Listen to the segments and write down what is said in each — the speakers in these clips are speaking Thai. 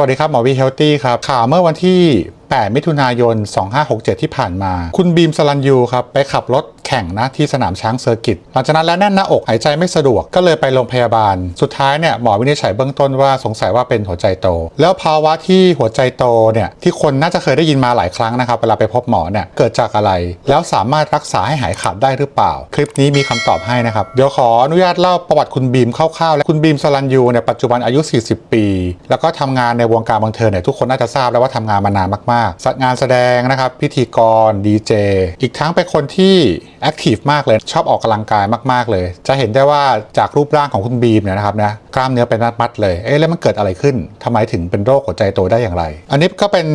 วัสดีครับ หมอวีเฮลตี้ครับ ข่าวเมื่อวันที่ 8 มิถุนายน 2567 ที่ผ่านมา คุณบีมสลันยูครับ ไปขับรถ แข่งนะที่สนามช้างเซอร์กิตหลังจากนั้นแล้วแน่นหน้าอกหายใจไม่สะดวกก็เลยไปโรงพยาบาล สุดท้ายเนี่ยหมอวินิจฉัยเบื้องต้นว่าสงสัยว่าเป็นหัวใจโต แล้วภาวะที่หัวใจโตเนี่ยที่คนน่าจะเคยได้ยินมาหลายครั้งนะครับเวลาไปพบหมอเนี่ยเกิดจากอะไร แล้วสามารถรักษาให้หายขาดได้หรือเปล่า คลิปนี้มีคำตอบให้นะครับเดี๋ยวขออนุญาตเล่าประวัติคุณบีมคร่าวๆและคุณบีมสลันยูเนี่ยปัจจุบันอายุ 40 ปี แล้วก็ทำงานในวงการบันเทิงเนี่ยทุกคนน่าจะทราบแล้วว่าทำงานมานานมากๆงานแสดงนะครับพิธีกรดีเจอีกทั้งเป็นคนที่แอคทีฟมากเลยชอบออกกำลังกายมาก ๆ เลย จะเห็นได้ว่าจากรูปร่างของคุณบีมเนี่ยนะครับนะกล้ามเนื้อเป็นมัดๆเลยเอ๊ะแล้วมันเกิดอะไรขึ้นทำไมถึงเป็นโรคหัวใจโตได้อย่างไร อันนี้ก็เป็น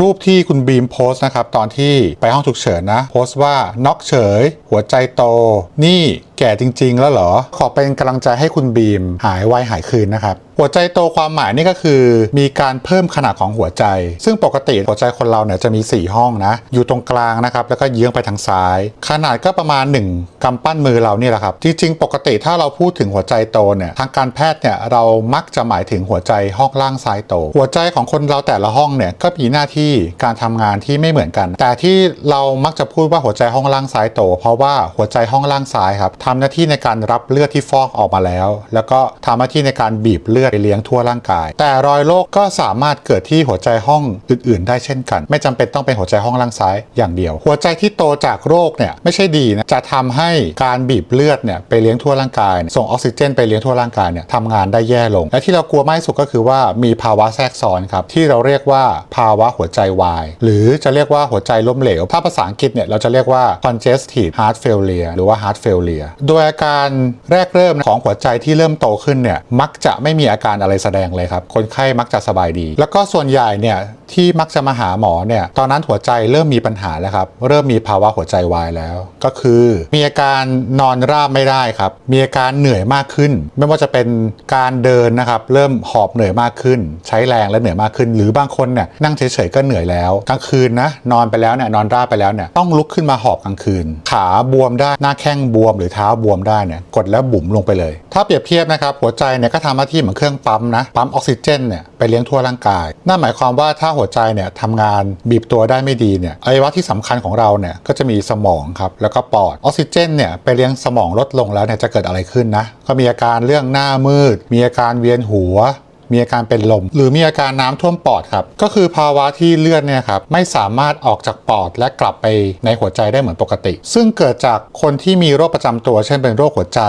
รูปที่คุณบีมโพสต์นะครับตอนที่ไปห้องฉุกเฉินนะโพสต์ว่าน็อกเฉย หัวใจโตนี่ แก่จริง ๆ แล้วเหรอ ขอเป็นกำลังใจให้คุณบีมหายไวหายคืนนะครับ หัวใจโตความหมายนี่ก็คือมีการเพิ่มขนาดของหัวใจ ซึ่งปกติหัวใจคนเราเนี่ยจะมี 4 ห้องนะ อยู่ตรงกลางนะครับ แล้วก็เยื้องไปทางซ้าย ขนาดก็ประมาณ 1กำปั้นมือเรานี่แหละครับ จริง ๆ ปกติถ้าเราพูดถึงหัวใจโตเนี่ยทางการแพทย์เนี่ยเรามักจะหมายถึงหัวใจห้องล่างซ้ายโต หัวใจของคนเราแต่ละห้องเนี่ยก็มีหน้าที่การทำงานที่ไม่เหมือนกัน แต่ที่เรามักจะพูดว่าหัวใจห้องล่างซ้ายโต เพราะว่าหัวใจห้องล่างซ้ายครับททำหน้าที่ในการรับเลือดที่ฟอกออกมาแล้ว แล้วก็ทำหน้าที่ในการบีบเลือดไปเลี้ยงทั่วร่างกาย แต่รอยโรคก็สามารถเกิดที่หัวใจห้องอื่น ๆ ได้เช่นกัน ไม่จำเป็นต้องเป็นหัวใจห้องล่างซ้ายอย่างเดียว หัวใจที่โตจากโรคเนี่ยไม่ใช่ดีนะจะทำให้การบีบเลือดเนี่ยไปเลี้ยงทั่วร่างกายเนี่ยส่งออกซิเจนไปเลี้ยงทั่วร่างกายเนี่ยทำงานได้แย่ลง และที่เรากลัวมากที่สุดก็คือว่ามีภาวะแทรกซ้อนครับที่เราเรียกว่าภาวะหัวใจวายหรือจะเรียกว่าหัวใจล้มเหลว ถ้าภาษาอังกฤษเนี่ยเราจะเรียกว่า congestive heart failure หรือว่า heart failure โดยอาการแรกเริ่มของหัวใจที่เริ่มโตขึ้นเนี่ยมักจะไม่มีอาการอะไรแสดงเลยครับ คนไข้มักจะสบายดี แล้วก็ส่วนใหญ่เนี่ยที่มักจะมาหาหมอเนี่ยตอนนั้นหัวใจเริ่มมีปัญหาแล้วครับ เริ่มมีภาวะหัวใจวายแล้ว ก็คือ มีอาการนอนราบไม่ได้ครับ มีอาการเหนื่อยมากขึ้น ไม่ว่าจะเป็นการเดินนะครับเริ่มหอบเหนื่อยมากขึ้น ใช้แรงและเหนื่อยมากขึ้น หรือบางคนเนี่ยนั่งเฉยๆก็เหนื่อยแล้วกลางคืนนะนอนไปแล้วเนี่ยนอนราบไปแล้วเนี่ยต้องลุกขึ้นมาหอบกลางคืน ขาบวมได้หน้าแข้งบวมหรือเท้าบวมได้เนี่ยกดแล้วบุ๋มลงไปเลย ถ้าเปรียบเทียบนะครับหัวใจเนี่ยก็ทำหน้าที่เหมือนเครื่องปั๊มนะปั๊มออกซิเจนเนี่ยไปเลี้ยงทั่วร่างกายนั่นหมายความว่าถ้าหัวใจเนี่ยทำงานบีบตัวได้ไม่ดีเนี่ยอวัยวะที่สำคัญของเราเนี่ยก็จะมีสมองครับแล้วก็ปอดออกซิเจนเนี่ยไปเลี้ยงสมองลดลงแล้วเนี่ยจะเกิดอะไรขึ้นนะก็มีอาการเรื่องหน้ามืด มีอาการเวียนหัว มีอาการเป็นลม หรือมีอาการน้ำท่วมปอดครับก็คือภาวะที่เลือดเนี่ยครับไม่สามารถออกจากปอดและกลับไปในหัวใจได้เหมือนปกติ ซึ่งเกิดจากคนที่มีโรคประจำตัว เช่นเป็นโรคหัวใจ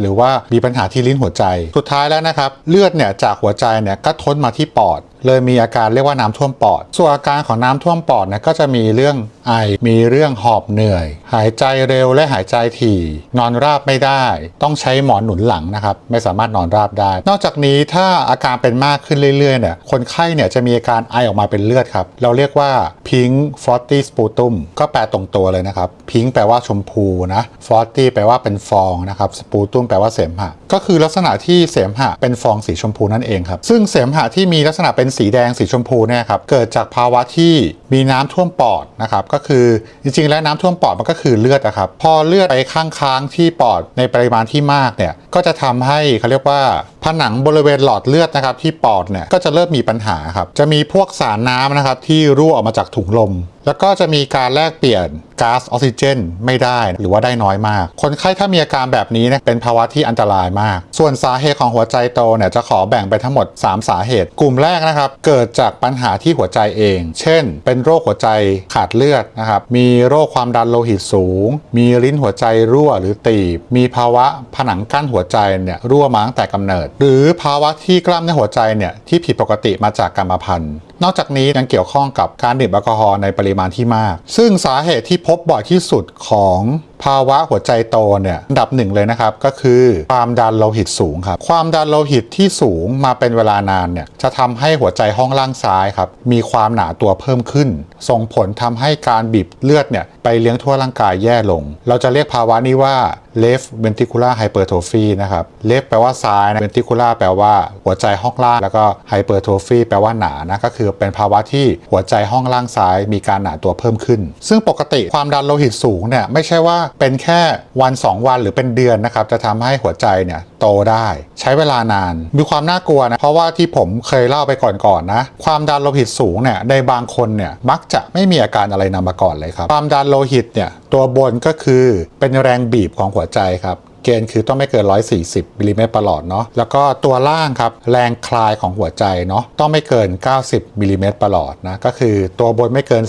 หรือว่ามีปัญหาที่ลิ้นหัวใจ สุดท้ายแล้วนะครับเลือดเนี่ยจากหัวใจเนี่ยก็ท้นมาที่ปอด เลยมีอาการเรียกว่าน้ำท่วมปอด ส่วนอาการของน้ำท่วมปอดเนี่ยก็จะมีเรื่องไอ มีเรื่องหอบเหนื่อย หายใจเร็วและหายใจถี่ นอนราบไม่ได้ ต้องใช้หมอนหนุนหลังนะครับ ไม่สามารถนอนราบได้ นอกจากนี้ถ้าอาการเป็นมากขึ้นเรื่อยๆเนี่ย คนไข้เนี่ยจะมีอาการไอออกมาเป็นเลือดครับ เราเรียกว่า pink forty sputum ก็แปลตรงตัวเลยนะครับ pink แปลว่าชมพูนะ forty แปลว่าเป็นฟองนะครับ sputum แปลว่าเสมหะ ก็คือลักษณะที่เสมหะเป็นฟองสีชมพูนั่นเองครับ ซึ่งเสมหะที่มีลักษณะเป็นสีแดงสีชมพูเนี่ยครับเกิดจากภาวะที่มีน้ำท่วมปอดนะครับก็คือจริงๆ แล้วน้ำท่วมปอดมันก็คือเลือดนะครับพอเลือดไปค้างที่ปอดในปริมาณที่มากเนี่ยก็จะทำให้เขาเรียกว่าผนังบริเวณหลอดเลือดนะครับที่ปอดเนี่ยก็จะเริ่มมีปัญหาครับจะมีพวกสารน้ำนะครับที่รั่วออกมาจากถุงลม แล้วก็จะมีการแลกเปลี่ยนก๊าซออกซิเจน ไม่ได้ หรือว่าได้น้อยมาก คนไข้ถ้ามีอาการแบบนี้เนี่ยเป็นภาวะที่อันตรายมาก ส่วนสาเหตุของหัวใจโตเนี่ยจะขอแบ่งไปทั้งหมด 3 สาเหตุ กลุ่มแรกนะครับ เกิดจากปัญหาที่หัวใจเอง เช่น เป็นโรคหัวใจขาดเลือดนะครับ มีโรคความดันโลหิตสูง มีลิ้นหัวใจรั่วหรือตีบ มีภาวะผนังกั้นหัวใจเนี่ยรั่วมาตั้งแต่กำเนิด หรือภาวะที่กล้ามเนื้อหัวใจเนี่ยที่ผิดปกติมาจากกรรมพันธุ์ นอกจากนี้ยังเกี่ยวข้องกับการดื่มแอลกอฮอล์ในปริมาณที่มาก ซึ่งสาเหตุที่พบบ่อยที่สุดของภาวะหัวใจโตเนี่ยอันดับหนึ่งเลยนะครับก็คือ ความดันโลหิตสูงครับ ความดันโลหิตที่สูงมาเป็นเวลานานเนี่ยจะทำให้หัวใจห้องล่างซ้ายครับมีความหนาตัวเพิ่มขึ้น ส่งผลทำให้การบีบเลือดเนี่ยไปเลี้ยงทั่วร่างกายแย่ลง เราจะเรียกภาวะนี้ว่า left ventricular hypertrophy นะครับ left แปลว่าซ้ายนะ ventricular แปลว่าหัวใจห้องล่าง แล้วก็ hypertrophy แปลว่าหนานะก็คือเป็นภาวะที่หัวใจห้องล่างซ้าย มีการหนาตัวเพิ่มขึ้น ซึ่งปกติความดันโลหิตสูงเนี่ยไม่ใช่ว่าเป็นแค่วัน 2 วันหรือเป็นเดือนนะครับจะทำให้หัวใจเนี่ยโตได้ ใช้เวลานาน มีความน่ากลัวนะเพราะว่าที่ผมเคยเล่าไปก่อนๆนะความดันโลหิตสูงเนี่ยในบางคนเนี่ยมักจะไม่มีอาการอะไรนามาก่อนเลยครับความดันโลหิตเนี่ยตัวบนก็คือเป็นแรงบีบของหัวใจครับ เกณฑ์คือต้องไม่เกิน 140มิลลิเมตรประหลอดเนาะแล้วก็ตัวล่างครับแรงคลายของหัวใจเนาะต้องไม่เกิน 90มิลลิเมตรประหลอดนะก็คือตัวบนไม่เกิน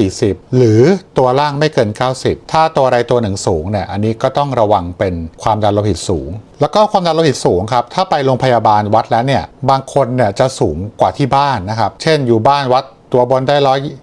140 หรือตัวล่างไม่เกิน 90 ถ้าตัวใดตัวหนึ่งสูงเนี่ยอันนี้ก็ต้องระวังเป็นความดันโลหิตสูง แล้วก็ความดันโลหิตสูงครับถ้าไปโรงพยาบาลวัดแล้วเนี่ยบางคนเนี่ยจะสูงกว่าที่บ้านนะครับเช่นอยู่บ้านวัดตัวบนได้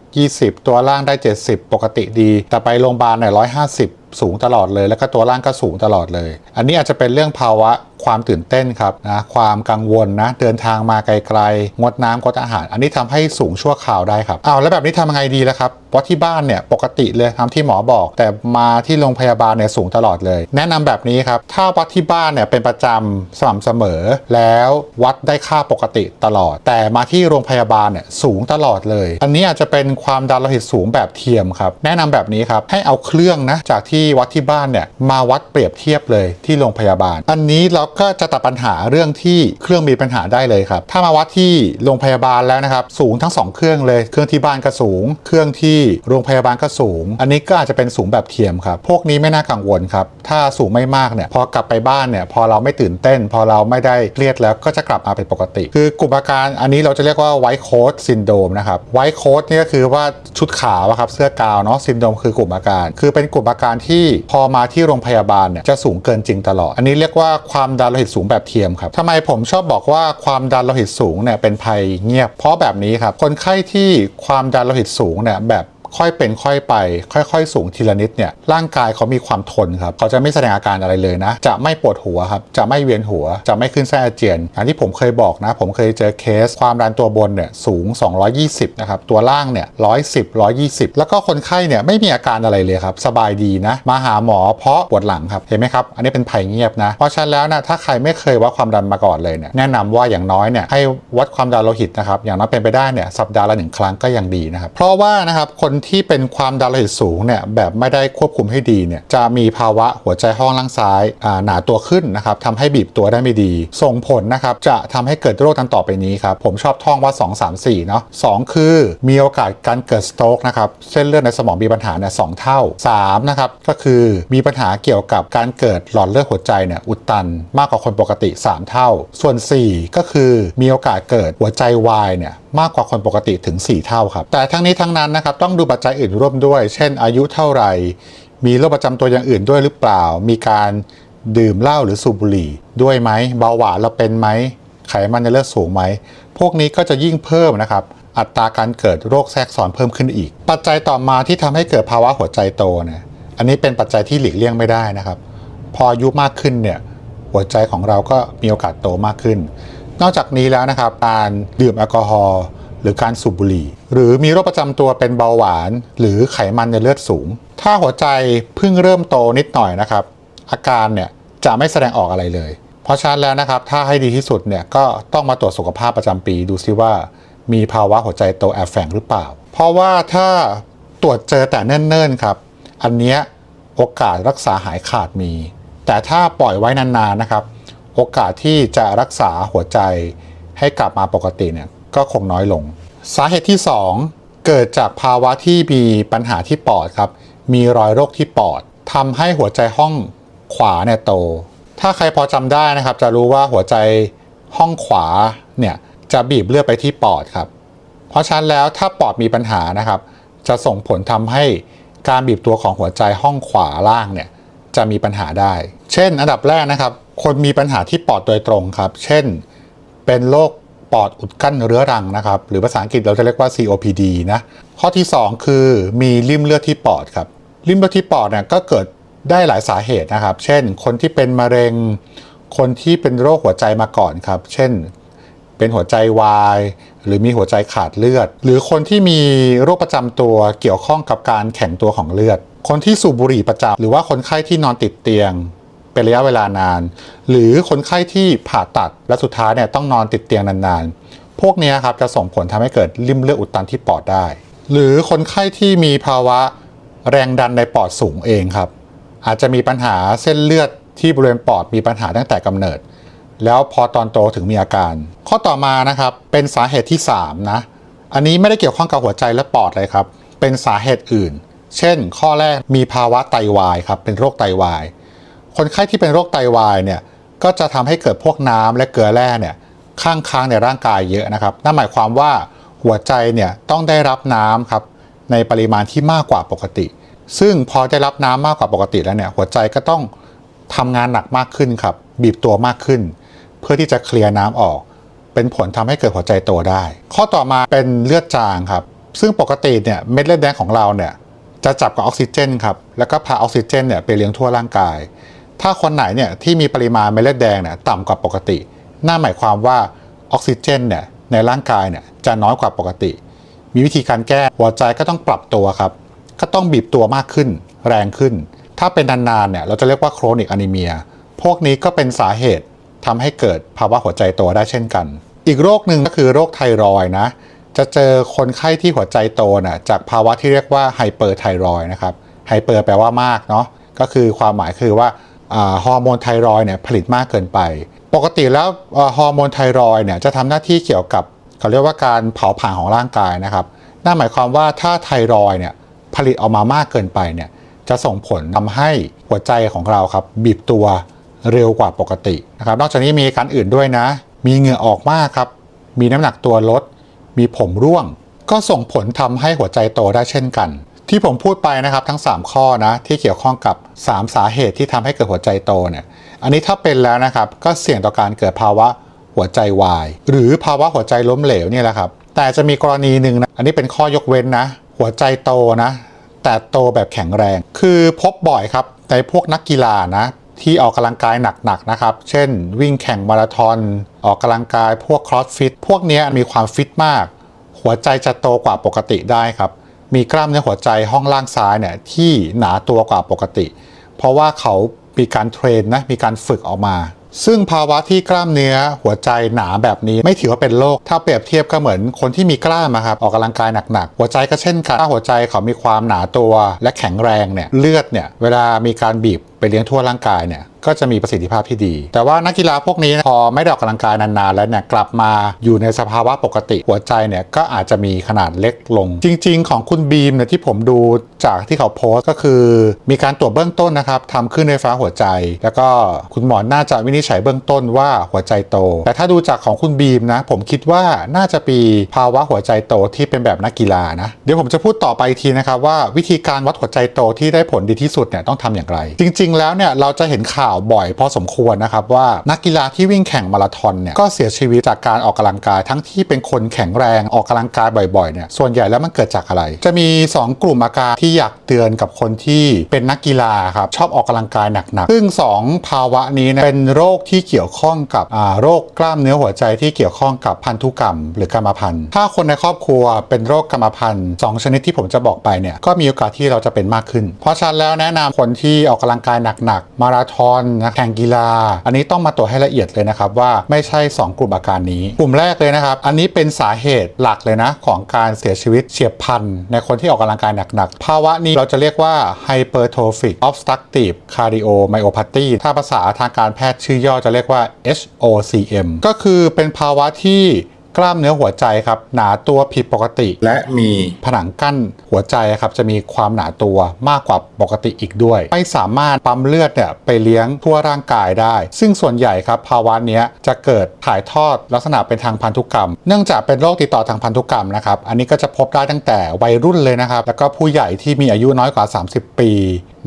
120ตัวล่างได้ 70 ปกติดี แต่ไปโรงพยาบาลเนี่ย150สู สูงตลอดเลย แล้วก็ตัวล่างก็สูงตลอดเลย อันนี้อาจจะเป็นเรื่องภาวะ ความตื่นเต้นครับนะความกังวลนะเดินทางมาไกลๆงดน้ำงดอาหาร อันนี้ทำให้สูงชั่วคราวได้ครับอ้าวแล้วแบบนี้ทำยังไงดีล่ะครับเพราะที่บ้านเนี่ยปกติเลยทำที่หมอบอก แต่มาที่โรงพยาบาลเนี่ยสูงตลอดเลย แนะนำแบบนี้ครับถ้าวัดที่บ้านเนี่ยเป็นประจำสม่ำเสมอ แล้ววัดได้ค่าปกติตลอด แต่มาที่โรงพยาบาลเนี่ยสูงตลอดเลย อันนี้อาจจะเป็นความดันโลหิตสูงแบบเทียมครับแนะนำแบบนี้ครับให้เอาเครื่องนะจากที่วัดที่บ้านเนี่ยมาวัดเปรียบเทียบเลยที่โรงพยาบาล อันนี้เราก็จะตัดปัญหาเรื่องที่เครื่องมีปัญหาได้เลยครับ ถ้ามาวัดที่โรงพยาบาลแล้วนะครับ สูงทั้งสองเครื่องเลย เครื่องที่บ้านก็สูง เครื่องที่โรงพยาบาลก็สูง อันนี้ก็อาจจะเป็นสูงแบบเทียมครับ พวกนี้ไม่น่ากังวลครับ ถ้าสูงไม่มากเนี่ย พอกลับไปบ้านเนี่ย พอเราไม่ตื่นเต้น พอเราไม่ได้เครียดแล้วก็จะกลับมาเป็นปกติ คือกลุ่มอาการอันนี้เราจะเรียกว่าไวท์โค้ดซินโดมนะครับ ไวท์โค้ดนี่ก็คือว่าชุดขาวครับ เสื้อกาวเนาะ ซินโดมคือกลุ่มอาการ คือเป็นกลุ่มอาการที่พอมาที่โรงพยาบาลเนี่ยจะสูงเกินจริงตลอด อันนี้เรียกว่าความดันโลหิตสูงแบบเทียมครับทำไมผมชอบบอกว่าความดันโลหิตสูงเนี่ยเป็นภัยเงียบ เพราะแบบนี้ครับคนไข้ที่ความดันโลหิตสูงเนี่ยแบบ ค่อยเป็นค่อยไป ค่อยๆ สูงทีละนิดเนี่ยร่างกายเขามีความทนครับเขาจะไม่แสดงอาการอะไรเลยนะ จะไม่ปวดหัวครับจะไม่เวียนหัว จะไม่ขึ้นไส้อาเจียนอย่างที่ผมเคยบอกนะ ผมเคยเจอเคสความดันตัวบนเนี่ยสูง 220 นะครับ ตัวล่างเนี่ย110 120 แล้วก็คนไข้เนี่ยไม่มีอาการอะไรเลยครับ สบายดีนะ มาหาหมอเพราะปวดหลังครับ เห็นไหมครับ อันนี้เป็นภัยเงียบนะ เพราะฉะนั้นแล้วนะ ถ้าใครไม่เคยวัดความดันมาก่อนเลยเนี่ย แนะนำว่าอย่างน้อยเนี่ยให้วัดความดันโลหิตนะครับ อย่างน้อยเป็นไปได้เนี่ยสัปดาห์ละหนึ่งครั้งก็ยังดีนะครับ เพราะว่านะครับคนที่เป็นความดันโลหิตสูงเนี่ยแบบไม่ได้ควบคุมให้ดีเนี่ยจะมีภาวะหัวใจห้องล่างซ้ายาหนาตัวขึ้นนะครับทำให้บีบตัวได้ไม่ดี ส่งผลนะครับจะทำให้เกิดโรคดังต่อไปนี้ครับผมชอบท่องว่า 2 3 4เนาะ2คือมีโอกาสการเกิดสโตรกนะครับเส้นเลือดในสมองมีปัญหาเนี่ยสองเท่า3นะครับก็คือมีปัญหาเกี่ยวกับการเกิดหลอดเลือดหัวใจเนี่ยอุดตันมากกว่าคนปกติ 3 เท่า ส่วน 4 ก็คือมีโอกาสเกิดหัวใจวายเนี่ยมากกว่าคนปกติถึง 4 เท่าครับแต่ทั้งนี้ทั้งนั้นนะครับต้องดูปัจจัยอื่นร่วมด้วย เช่น อายุเท่าไหร่ มีโรคประจำตัวอย่างอื่นด้วยหรือเปล่า มีการดื่มเหล้าหรือสูบบุหรี่ ด้วยไหมเบาหวานเราเป็นไหมไขมันในเลือดสูงไหม พวกนี้ก็จะยิ่งเพิ่มนะครับอัตราการเกิดโรคแทรกซ้อนเพิ่มขึ้นอีก ปัจจัยต่อมาที่ทำให้เกิดภาวะหัวใจโตเนี่ยอันนี้เป็นปัจจัยที่หลีกเลี่ยงไม่ได้นะครับ พออายุมากขึ้นเนี่ยหัวใจของเราก็มีโอกาสโตมากขึ้น นอกจากนี้แล้วนะครับการดื่มแอลกอฮอล์ หรือการสูบบุหรี่ หรือมีโรคประจำตัวเป็นเบาหวาน หรือไขมันในเลือดสูง ถ้าหัวใจเพิ่งเริ่มโตนิดหน่อยนะครับ อาการเนี่ยจะไม่แสดงออกอะไรเลย เพราะฉะนั้นแล้วนะครับ ถ้าให้ดีที่สุดเนี่ยก็ต้องมาตรวจสุขภาพประจำปี ดูซิว่า มีภาวะหัวใจโตแอบแฝงหรือเปล่า เพราะว่าถ้าตรวจเจอแต่เนิ่นๆครับ อันเนี้ยโอกาสรักษาหายขาดมี แต่ถ้าปล่อยไว้นานๆนะครับ โอกาสที่จะรักษาหัวใจให้กลับมาปกติเนี่ย ก็คงน้อยลง สาเหตุที่ 2 เกิดจากภาวะที่มีปัญหาที่ปอดครับ มีรอยโรคที่ปอดทำให้หัวใจห้องขวาเนี่ยโต ถ้าใครพอจำได้นะครับ จะรู้ว่าหัวใจห้องขวาเนี่ยจะบีบเลือดไปที่ปอดครับ เพราะฉะนั้นแล้วถ้าปอดมีปัญหานะครับ จะส่งผลทำให้การบีบตัวของหัวใจห้องขวาล่างเนี่ยจะมีปัญหาได้ เช่น อันดับแรกนะครับ คนมีปัญหาที่ปอดโดยตรงครับ เช่น เป็นโรค ปอดอุดกั้นเรื้อรังนะครับ หรือภาษาอังกฤษเราจะเรียกว่า COPD นะ ข้อที่ 2 คือมีริ่มเลือดที่ปอดครับ ริ่มเลือดที่ปอดเนี่ยก็เกิดได้หลายสาเหตุนะครับ เช่น คนที่เป็นมะเร็ง คนที่เป็นโรคหัวใจมาก่อนครับ เช่น เป็นหัวใจวาย หรือมีหัวใจขาดเลือด หรือคนที่มีโรคประจำตัวเกี่ยวข้องกับการแข็งตัวของเลือด คนที่สูบบุหรี่ประจำหรือว่าคนไข้ที่นอนติดเตียง เป็นระยะเวลานาน หรือคนไข้ที่ผ่าตัดและสุดท้ายเนี่ยต้องนอนติดเตียงนานๆ พวกนี้ครับจะส่งผลทำให้เกิดริ่มเลือดอุดตันที่ปอดได้ หรือคนไข้ที่มีภาวะแรงดันในปอดสูงเองครับ อาจจะมีปัญหาเส้นเลือดที่บริเวณปอดมีปัญหาตั้งแต่กำเนิด แล้วพอตอนโตถึงมีอาการ ข้อต่อมานะครับเป็นสาเหตุที่ 3 นะ อันนี้ไม่ได้เกี่ยวข้องกับหัวใจและปอดเลยครับ เป็นสาเหตุอื่น เช่น ข้อแรกมีภาวะไตวายครับเป็นโรคไตวาย คนไข้ที่เป็นโรคไตวายเนี่ยก็จะทำให้เกิดพวกน้ำและเกลือแร่เนี่ยข้างค้างในร่างกายเยอะนะครับนั่นหมายความว่าหัวใจเนี่ยต้องได้รับน้ำครับในปริมาณที่มากกว่าปกติ ซึ่งพอได้รับน้ำมากกว่าปกติแล้วเนี่ยหัวใจก็ต้องทำงานหนักมากขึ้นครับบีบตัวมากขึ้น เพื่อที่จะเคลียร์น้ำออก เป็นผลทำให้เกิดหัวใจโตได้ ข้อต่อมาเป็นเลือดจางครับซึ่งปกติเนี่ยเม็ดเลือดแดงของเราเนี่ยจะจับกับออกซิเจนครับแล้วก็พาออกซิเจนเนี่ยไปเลี้ยงทั่วร่างกาย ถ้าคนไหนเนี่ยที่มีปริมาณเม็ดเลือดแดงเนี่ยต่ำกว่าปกติ นั่นหมายความว่าออกซิเจนเนี่ยในร่างกายเนี่ยจะน้อยกว่าปกติ มีวิธีการแก้หัวใจก็ต้องปรับตัวครับ ก็ต้องบีบตัวมากขึ้น แรงขึ้น ถ้าเป็นนานๆเนี่ยเราจะเรียกว่าโครนิกอนิเมีย พวกนี้ก็เป็นสาเหตุทำให้เกิดภาวะหัวใจโตได้เช่นกัน อีกโรคหนึ่งก็คือโรคไทรอยนะ จะเจอคนไข้ที่หัวใจโตนะจากภาวะที่เรียกว่าไฮเปอร์ไทรอยนะครับ ไฮเปอร์แปลว่ามากเนาะ ก็คือความหมายคือว่า ฮอร์โมนไทรอยเนี่ยผลิตมากเกินไป ปกติแล้วฮอร์โมนไทรอยเนี่ยจะทำหน้าที่เกี่ยวกับเขาเรียกว่าการเผาผลาญของร่างกายนะครับนั่นหมายความว่าถ้าไทรอยเนี่ยผลิตออกมามากเกินไปเนี่ยจะส่งผลทำให้หัวใจของเราครับบีบตัวเร็วกว่าปกตินะครับ นอกจากนี้มีอาการอื่นด้วยนะ มีเหงื่อออกมากครับ มีน้ำหนักตัวลด มีผมร่วง ก็ส่งผลทำให้หัวใจโตได้เช่นกัน ที่ผมพูดไปนะครับทั้ง 3 ข้อนะที่เกี่ยวข้องกับ 3 สาเหตุที่ทำให้เกิดหัวใจโตเนี่ยอันนี้ถ้าเป็นแล้วนะครับก็เสี่ยงต่อการเกิดภาวะหัวใจวาย หรือภาวะหัวใจล้มเหลวเนี่ยแหละครับ แต่จะมีกรณีหนึ่งนะอันนี้เป็นข้อยกเว้นนะ หัวใจโตนะ แต่โตแบบแข็งแรง คือพบบ่อยครับในพวกนักกีฬานะที่ออกกำลังกายหนักๆนะครับ เช่น วิ่งแข่งมาราธอน ออกกำลังกายพวกครอสฟิตพวกนี้มีความฟิตมาก หัวใจจะโตกว่าปกติได้ครับ มีกล้ามเนื้อหัวใจห้องล่างซ้ายเนี่ยที่หนาตัวกว่าปกติ เพราะว่าเขามีการเทรนนะมีการฝึกออกมา ซึ่งภาวะที่กล้ามเนื้อหัวใจหนาแบบนี้ไม่ถือว่าเป็นโรคถ้าเปรียบเทียบก็เหมือนคนที่มีกล้ามครับออกกำลังกายหนักๆ หัวใจก็เช่นกันถ้าหัวใจเขามีความหนาตัวและแข็งแรงเนี่ยเลือดเนี่ยเวลามีการบีบ ไปเลี้ยงทั่วร่างกายเนี่ยก็จะมีประสิทธิภาพที่ดี แต่ว่านักกีฬาพวกนี้พอไม่ได้ออกกำลังกายนานๆแล้วเนี่ยกลับมาอยู่ในสภาวะปกติ หัวใจเนี่ยก็อาจจะมีขนาดเล็กลง จริง ๆ ของคุณบีมเนี่ยที่ผมดูจากที่เขาโพสต์ก็คือ มีการตรวจเบื้องต้นนะครับทำขึ้นไฟฟ้าหัวใจ แล้วก็คุณหมอน่าจะวินิจฉัยเบื้องต้นว่าหัวใจโต แต่ถ้าดูจากของคุณบีมนะ ผมคิดว่าน่าจะมีภาวะหัวใจโตที่เป็นแบบนักกีฬานะเดี๋ยวผมจะพูดต่อไปทีนะครับว่าวิธีการวัดหัวใจโตที่ได้ผลดีที่สุดเนี่ยต้องทำอย่างไร จริงๆแล้วเนี่ยเราจะเห็นข่าวบ่อยพอสมควรนะครับว่านักกีฬาที่วิ่งแข่งมาราธอนเนี่ยก็เสียชีวิตจากการออกกำลังกาย ทั้งที่เป็นคนแข็งแรงออกกำลังกายบ่อยๆเนี่ยส่วนใหญ่แล้วมันเกิดจากอะไร จะมี 2 กลุ่มอาการที่อยากเตือนกับคนที่เป็นนักกีฬาครับชอบออกกำลังกายหนักๆซึ่ง 2 ภาวะนี้เนยเป็นโรคที่เกี่ยวข้องกับโรคกล้ามเนื้อหัวใจที่เกี่ยวข้องกับพันธุกรรม หรือกรรมพันธุ์ ถ้าคนในครอบครัวเป็นโรคกรรมพันธุ์สองชนิดที่ผมจะบอกไปเนี่ยก็มีโอกาสที่เราจะเป็นมากขึ้น เพราะฉะนั้นแล้วแนะนำคนที่ออกกำลังกายหนักๆ มาราธอนนะแข่งกีฬา อันนี้ต้องมาตรวจให้ละเอียดเลยนะครับว่าไม่ใช่ 2 กลุ่มอาการนี้ กลุ่มแรกเลยนะครับ อันนี้เป็นสาเหตุหลักเลยนะของการเสียชีวิตเฉียบพลัน ในคนที่ออกกำลังกายหนักๆ ภาวะนี้เราจะเรียกว่า hypertrophic obstructive cardiomyopathy ถ้าภาษาทางการแพทย์ชื่อย่อจะเรียกว่า HOCM ก็คือเป็นภาวะที่ กล้ามเนื้อหัวใจครับหนาตัวผิดปกติ และมีผนังกั้นหัวใจครับจะมีความหนาตัวมากกว่าปกติอีกด้วย ไม่สามารถปั๊มเลือดเนี่ยไปเลี้ยงทั่วร่างกายได้ ซึ่งส่วนใหญ่ครับภาวะนี้จะเกิดถ่ายทอดลักษณะเป็นทางพันธุกรรม เนื่องจากเป็นโรคติดต่อทางพันธุกรรมนะครับอันนี้ก็จะพบได้ตั้งแต่วัยรุ่นเลยนะครับแล้วก็ผู้ใหญ่ที่มีอายุน้อยกว่า 30 ปี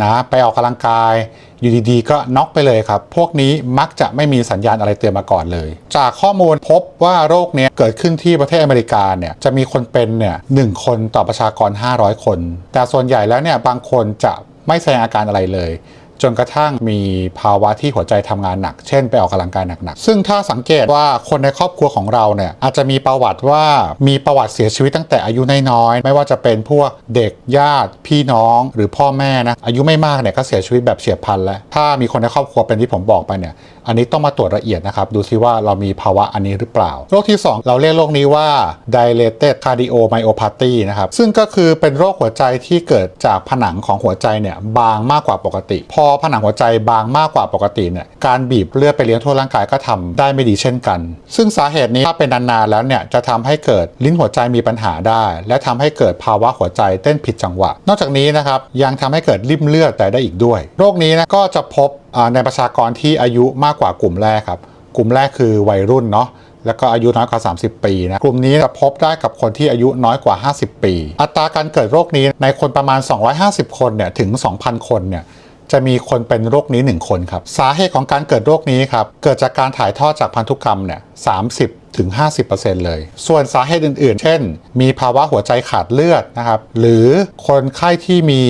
นะไปออกกำลังกายอยู่ดีๆ ก็น็อกไปเลยครับ พวกนี้มักจะไม่มีสัญญาณอะไรเตือนมาก่อนเลย จากข้อมูลพบว่าโรคเนี้ยเกิดขึ้นที่ประเทศอเมริกาเนี่ยจะมีคนเป็นเนี่ยหนึ่งคนต่อประชากร 500 คน แต่ส่วนใหญ่แล้วเนี่ยบางคนจะไม่แสดงอาการอะไรเลย จนกระทั่งมีภาวะที่หัวใจทำงานหนัก เช่นไปออกกำลังกายหนักๆ ซึ่งถ้าสังเกตว่าคนในครอบครัวของเราเนี่ยอาจจะมีประวัติว่ามีประวัติเสียชีวิตตั้งแต่อายุน้อยๆ ไม่ว่าจะเป็นพวกเด็กญาติ พี่น้องหรือพ่อแม่นะอายุไม่มากเนี่ยก็เสียชีวิตแบบเฉียบพลันแล้ว ถ้ามีคนในครอบครัวเป็นที่ผมบอกไปเนี่ยอันนี้ต้องมาตรวจละเอียดนะครับ ดูซิว่าเรามีภาวะอันนี้หรือเปล่า โรคที่ 2 เราเรียกโรคนี้ว่า dilated cardiomyopathy นะครับ ซึ่งก็คือเป็นโรคหัวใจที่เกิดจากผนังของหัวใจเนี่ยบางมากกว่าปกติพออผนังหัวใจบางมากกว่าปกติเนี่ยการบีบเลือดไปเลี้ยงทั่วร่างกายก็ทำได้ไม่ดีเช่นกัน ซึ่งสาเหตุนี้ถ้าเป็นนานๆแล้วเนี่ยจะทำให้เกิดลิ้นหัวใจมีปัญหาได้ และทำให้เกิดภาวะหัวใจเต้นผิดจังหวะ นอกจากนี้นะครับยังทำให้เกิดริ่มเลือดแต่ได้อีกด้วย โรคนี้นะก็จะพบในประชากรที่อายุมากกว่ากลุ่มแรกครับ กลุ่มแรกคือวัยรุ่นเนาะแล้วก็อายุน้อยกว่า 30 ปีนะ กลุ่มนี้จะพบได้กับคนที่อายุน้อยกว่า 50 ปี อัตราการเกิดโรคนี้ในคนประมาณ 250 คนเนี่ย ถึง 2,000 คนเนี่ย จะมีคนเป็นโรคนี้ 1 คนครับ สาเหตุของการเกิดโรคนี้ครับ เกิดจากการถ่ายทอดจากพันธุกรรมเนี่ย30ถึง 50%เลย ส่วนสาเหตุอื่น ๆ เช่น มีภาวะหัวใจขาดเลือดนะครับ หรือคนไข้ที่มี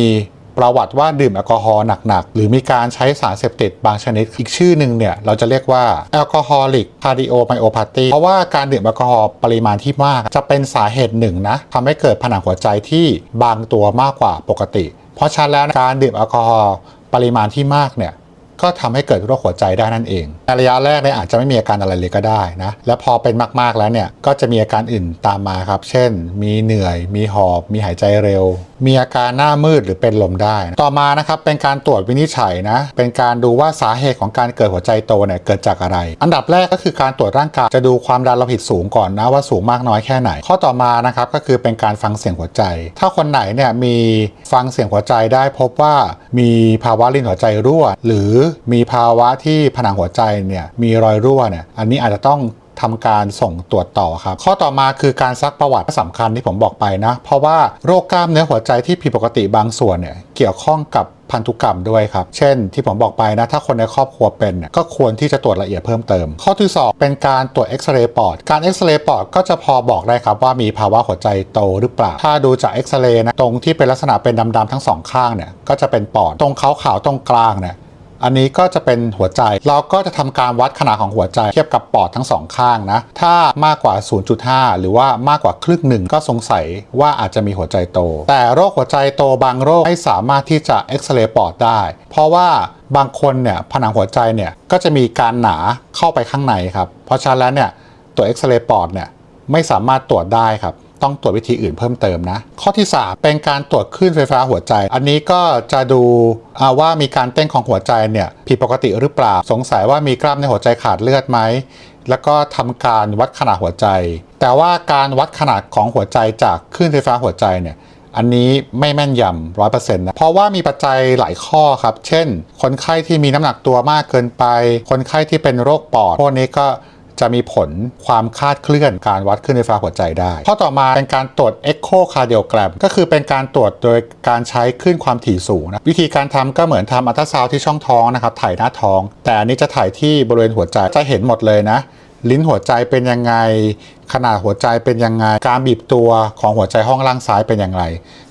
ประวัติว่าดื่มแอลกอฮอล์หนัก ๆ หรือมีการใช้สารเสพติดบางชนิด อีกชื่อหนึ่งเนี่ย เราจะเรียกว่าแอลกอฮอลิกคาร์ดิโอไมโอพาธีเพราะว่าการดื่มแอลกอฮอล์ปริมาณที่มาก จะเป็นสาเหตุหนึ่งนะทำให้เกิดผนังหัวใจที่บางตัวมากกว่าปกติ เพราะฉะนั้นแล้วการดื่มแอลกอฮอล์ ปริมาณที่มากเนี่ยก็ทำให้เกิดโรคหัวใจได้นั่นเองในระยะแรกเนี่ยอาจจะไม่มีอาการอะไรเลยก็ได้นะ และพอเป็นมากๆแล้วเนี่ยก็จะมีอาการอื่นตามมาครับ เช่น มีเหนื่อย มีหอบ มีหายใจเร็วมีอาการหน้ามืดหรือเป็นลมได้ ต่อมานะครับเป็นการตรวจวินิจฉัยนะ เป็นการดูว่าสาเหตุของการเกิดหัวใจโตเนี่ยเกิดจากอะไร อันดับแรกก็คือการตรวจร่างกายจะดูความดันโลหิตสูงก่อนนะว่าสูงมากน้อยแค่ไหน ข้อต่อมานะครับก็คือเป็นการฟังเสียงหัวใจ ถ้าคนไหนเนี่ยมีฟังเสียงหัวใจได้พบว่ามีภาวะลิ้นหัวใจรั่ว หรือมีภาวะที่ผนังหัวใจเนี่ยมีรอยรั่วเนี่ยอันนี้อาจจะต้อง ทำการส่งตรวจต่อครับ ข้อต่อมาคือการซักประวัติสำคัญที่ผมบอกไปนะ เพราะว่าโรคกล้ามเนื้อหัวใจที่ผิดปกติบางส่วนเนี่ยเกี่ยวข้องกับพันธุกรรมด้วยครับ เช่นที่ผมบอกไปนะ ถ้าคนในครอบครัวเป็น ก็ควรที่จะตรวจละเอียดเพิ่มเติม ข้อที่ 2 เป็นการตรวจเอ็กซเรย์ปอด การเอ็กซเรย์ปอดก็จะพอบอกได้ครับว่ามีภาวะหัวใจโตหรือเปล่า ถ้าดูจากเอ็กซเรย์นะ ตรงที่เป็นลักษณะเป็นดำๆทั้งสองข้างเนี่ย ก็จะเป็นปอด ตรงขาวๆตรงกลางเนี่ย อันนี้ก็จะเป็นหัวใจ เราก็จะทำการวัดขนาดของหัวใจ เทียบกับปอดทั้งสองข้างนะ ถ้ามากกว่า 0.5 หรือว่ามากกว่าครึ่งหนึ่งก็สงสัยว่าอาจจะมีหัวใจโต แต่โรคหัวใจโตบางโรคไม่สามารถที่จะเอ็กซเรย์ปอดได้ เพราะว่าบางคนเนี่ยผนังหัวใจเนี่ยก็จะมีการหนาเข้าไปข้างในครับ เพราะฉะนั้นแล้วเนี่ยตัวเอ็กซเรย์ปอดเนี่ยไม่สามารถตรวจได้ครับ ต้องตรวจวิธีอื่นเพิ่มเติมนะ ข้อที่ 3 เป็นการตรวจคลื่นไฟฟ้าหัวใจ อันนี้ก็จะดูว่ามีการเต้นของหัวใจเนี่ยผิดปกติหรือเปล่า สงสัยว่ามีกล้ามในหัวใจขาดเลือดไหมแล้วก็ทำการวัดขนาดหัวใจ แต่ว่าการวัดขนาดของหัวใจจากคลื่นไฟฟ้าหัวใจเนี่ยอันนี้ไม่แม่นยำร้อยเปอร์เซ็นต์นะ เพราะว่ามีปัจจัยหลายข้อครับ เช่น คนไข้ที่มีน้ำหนักตัวมากเกินไป คนไข้ที่เป็นโรคปอด พวกนี้ก็ จะมีผลความคาดเคลื่อนการวัดคลื่นไฟฟ้าหัวใจได้ ข้อต่อมาเป็นการตรวจ echocardiogram ก็คือเป็นการตรวจโดยการใช้คลื่นความถี่สูงนะวิธีการทำก็เหมือนทำอัลตราซาวด์ที่ช่องท้องนะครับถ่ายหน้าท้อง แต่อันนี้จะถ่ายที่บริเวณหัวใจจะเห็นหมดเลยนะลิ้นหัวใจเป็นยังไง ขนาดหัวใจเป็นยังไง การบีบตัวของหัวใจห้องล่างซ้ายเป็นอย่างไร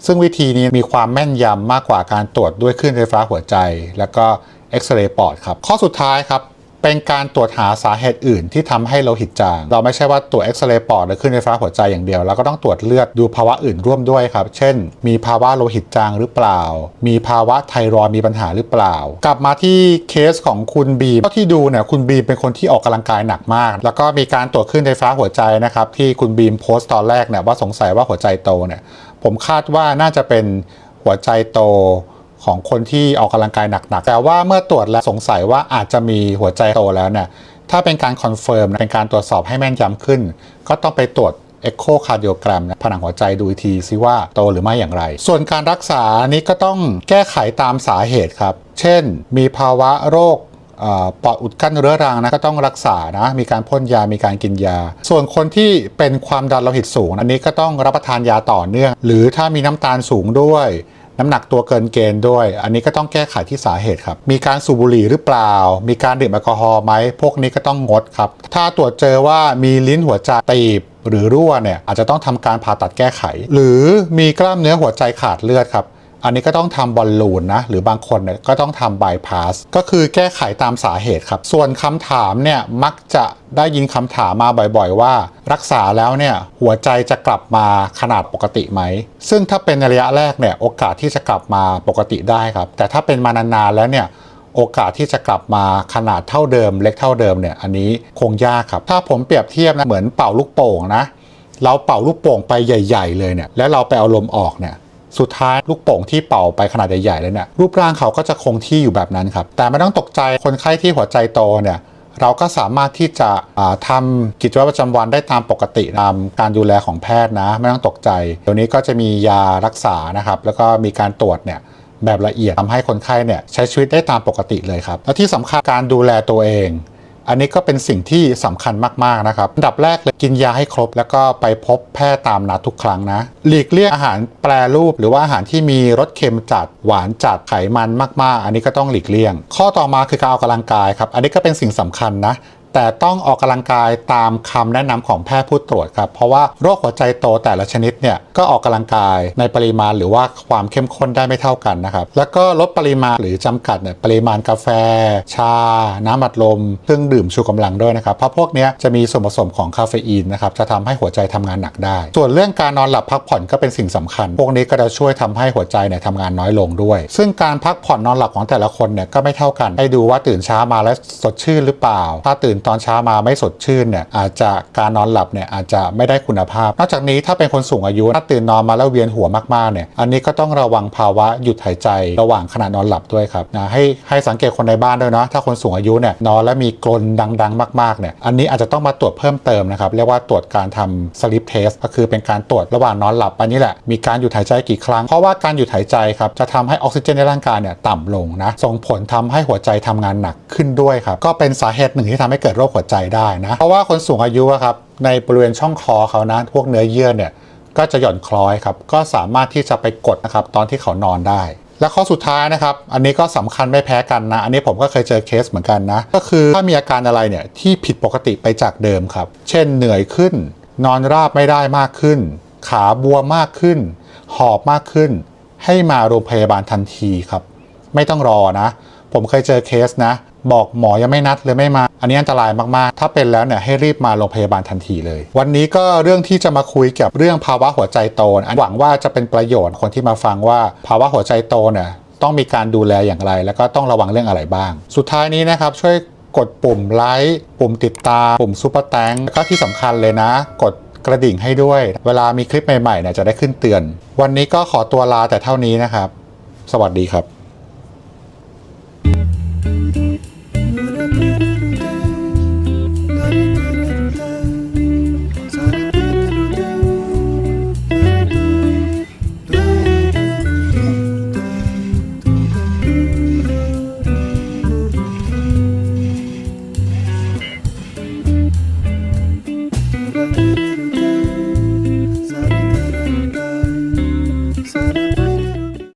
ซึ่งวิธีนี้มีความแม่นยำมากกว่าการตรวจด้วยคลื่นไฟฟ้าหัวใจ แล้วก็เอ็กซเรย์ปอดครับ ข้อสุดท้ายครับ เป็นการตรวจหาสาเหตุอื่นที่ทำให้โลหิตจาง เราไม่ใช่ว่าตรวจเอ็กซเรย์ปอดหรือคลื่นไฟฟ้าหัวใจอย่างเดียว เราก็ต้องตรวจเลือดดูภาวะอื่นร่วมด้วยครับ เช่น มีภาวะโลหิตจางหรือเปล่า มีภาวะไทรอยมีปัญหาหรือเปล่า กลับมาที่เคสของคุณบีมเท่าที่ดูเนี่ยคุณบีมเป็นคนที่ออกกำลังกายหนักมาก แล้วก็มีการตรวจคลื่นไฟฟ้าหัวใจนะครับที่คุณบีมโพสต์ตอนแรกเนี่ยว่าสงสัยว่าหัวใจโตเนี่ยผมคาดว่าน่าจะเป็นหัวใจโต ของคนที่ออกกำลังกายหนักๆ แต่ว่าเมื่อตรวจแล้วสงสัยว่าอาจจะมีหัวใจโตแล้วเนี่ย ถ้าเป็นการคอนเฟิร์มเป็นการตรวจสอบให้แม่นยำขึ้น ก็ต้องไปตรวจ echocardiogram นะผนังหัวใจดูอีกทีซิว่าโตหรือไม่อย่างไร ส่วนการรักษานี้ก็ต้องแก้ไขตามสาเหตุครับ เช่น มีภาวะโรคปอดอุดกั้นเรื้อรังนะก็ต้องรักษานะ มีการพ่นยา มีการกินยา ส่วนคนที่เป็นความดันโลหิตสูง อันนี้ก็ต้องรับประทานยาต่อเนื่อง หรือถ้ามีน้ำตาลสูงด้วย น้ำหนักตัวเกินเกณฑ์ด้วย อันนี้ก็ต้องแก้ไขที่สาเหตุครับ มีการสูบบุหรี่หรือเปล่า มีการดื่มแอลกอฮอล์ไหม พวกนี้ก็ต้องงดครับ ถ้าตรวจเจอว่ามีลิ้นหัวใจตีบหรือรั่วเนี่ยอาจจะต้องทำการผ่าตัดแก้ไข หรือมีกล้ามเนื้อหัวใจขาดเลือดครับ อันนี้ก็ต้องทำบอลลูนนะหรือบางคนเนี่ยก็ต้องทำบายพาสก็คือแก้ไขตามสาเหตุครับ ส่วนคำถามเนี่ยมักจะได้ยินคำถามมาบ่อยๆ ว่า รักษาแล้วเนี่ยหัวใจจะกลับมาขนาดปกติไหม ซึ่งถ้าเป็นในระยะแรกเนี่ยโอกาสที่จะกลับมาปกติได้ครับ แต่ถ้าเป็นมานานๆแล้วเนี่ยโอกาสที่จะกลับมาขนาดเท่าเดิม เล็กเท่าเดิมเนี่ยอันนี้คงยากครับ ถ้าผมเปรียบเทียบนะเหมือนเป่าลูกโป่งนะเราเป่าลูกโป่งไปใหญ่ ๆ เลยเนี่ยแล้วเราไปเอาลมออกเนี่ย สุดท้ายลูกโป่งที่เป่าไปขนาดใหญ่ๆเลยเนี่ยรูปร่างเขาก็จะคงที่อยู่แบบนั้นครับ แต่ไม่ต้องตกใจคนไข้ที่หัวใจโตเนี่ยเราก็สามารถที่จะอ่าทำกิจวัตรประจำวันได้ตามปกติตามการดูแลของแพทย์นะ ไม่ต้องตกใจ เดี๋ยวนี้ก็จะมียารักษานะครับ แล้วก็มีการตรวจเนี่ยแบบละเอียดทำให้คนไข้เนี่ยใช้ชีวิตได้ตามปกติเลยครับ และที่สำคัญการดูแลตัวเอง อันนี้ก็เป็นสิ่งที่สำคัญมากๆนะครับอันดับแรกเลยกินยาให้ครบ แล้วก็ไปพบแพทย์ตามนัดทุกครั้งนะ หลีกเลี่ยงอาหารแปรรูป หรือว่าอาหารที่มีรสเค็มจัดหวานจัดไขมันมาก ๆ อันนี้ก็ต้องหลีกเลี่ยง ข้อต่อมาคือการออกกำลังกายครับอันนี้ก็เป็นสิ่งสำคัญนะ แต่ต้องออกกำลังกายตามคำแนะนำของแพทย์ผู้ตรวจครับ เพราะว่าโรคหัวใจโตแต่ละชนิดเนี่ยก็ออกกำลังกายในปริมาณหรือว่าความเข้มข้นได้ไม่เท่ากันนะครับ แล้วก็ลดปริมาณหรือจำกัดเนี่ยปริมาณกาแฟ ชา น้ำอัดลมเครื่องดื่มชูกำลังด้วยนะครับ เพราะพวกนี้จะมีส่วนผสมของคาเฟอีนนะครับจะทำให้หัวใจทำงานหนักได้ ส่วนเรื่องการนอนหลับพักผ่อนก็เป็นสิ่งสำคัญ พวกนี้ก็จะช่วยทำให้หัวใจเนี่ยทำงานน้อยลงด้วย ซึ่งการพักผ่อนนอนหลับของแต่ละคนเนี่ยก็ไม่เท่ากัน ให้ดูว่าตื่นเช้ามาแล้วสดชื่นหรือเปล่า ถ้าตื่นตอนเช้ามาไม่สดชื่นเนี่ยอาจจะการนอนหลับเนี่ยอาจจะไม่ได้คุณภาพ นอกจากนี้ถ้าเป็นคนสูงอายุถ้าตื่นนอนมาแล้วเวียนหัวมากๆเนี่ยอันนี้ก็ต้องระวังภาวะหยุดหายใจระหว่างขณะนอนหลับด้วยครับนะให้ให้สังเกตคนในบ้านด้วยเนาะถ้าคนสูงอายุเนี่ยนอนแล้วมีกรนดังๆ มากๆเนี่ยอันนี้อาจจะต้องมาตรวจเพิ่มเติมนะครับเรียกว่าตรวจการทำ sleep test ก็คือเป็นการตรวจระหว่างนอนหลับอันนี้แหละมีการหยุดหายใจกี่ครั้งเพราะว่าการหยุดหายใจครับจะทำให้ออกซิเจนในร่างกายเนี่ยต่ำลงนะส่งผลทำให้หัวใจทำงานหนักขึ้นด้วยครับก็เป็นสาเหตุหนึ่งที่ทำให้เกิดโรคหัวใจได้นะ เพราะว่าคนสูงอายุครับในบริเวณช่องคอเขานะพวกเนื้อเยื่อเนี่ยก็จะหย่อนคล้อยครับก็สามารถที่จะไปกดนะครับตอนที่เขานอนได้ และข้อสุดท้ายนะครับ อันนี้ก็สำคัญไม่แพ้กันนะ อันนี้ผมก็เคยเจอเคสเหมือนกันนะ ก็คือถ้ามีอาการอะไรเนี่ยที่ผิดปกติไปจากเดิมครับ เช่นเหนื่อยขึ้น นอนราบไม่ได้มากขึ้น ขาบวมมากขึ้น หอบมากขึ้น ให้มาโรงพยาบาลทันทีครับ ไม่ต้องรอนะ ผมเคยเจอเคสนะ บอกหมอยังไม่นัดเลยไม่มา อันนี้อันตรายมาก ๆ ถ้าเป็นแล้วเนี่ยให้รีบมาโรงพยาบาลทันทีเลย วันนี้ก็เรื่องที่จะมาคุยเกี่ยวกับเรื่องภาวะหัวใจโตนหวังว่าจะเป็นประโยชน์คนที่มาฟังว่าภาวะหัวใจโตเนี่ยต้องมีการดูแลอย่างไร แล้วก็ต้องระวังเรื่องอะไรบ้าง สุดท้ายนี้นะครับช่วยกดปุ่มไลค์ปุ่มติดตาม ปุ่มซุปเปอร์แตงแล้วก็ที่สำคัญเลยนะ กดกระดิ่งให้ด้วย เวลามีคลิปใหม่ๆเนี่ยจะได้ขึ้นเตือน วันนี้ก็ขอตัวลาแต่เท่านี้นะครับ สวัสดีครับ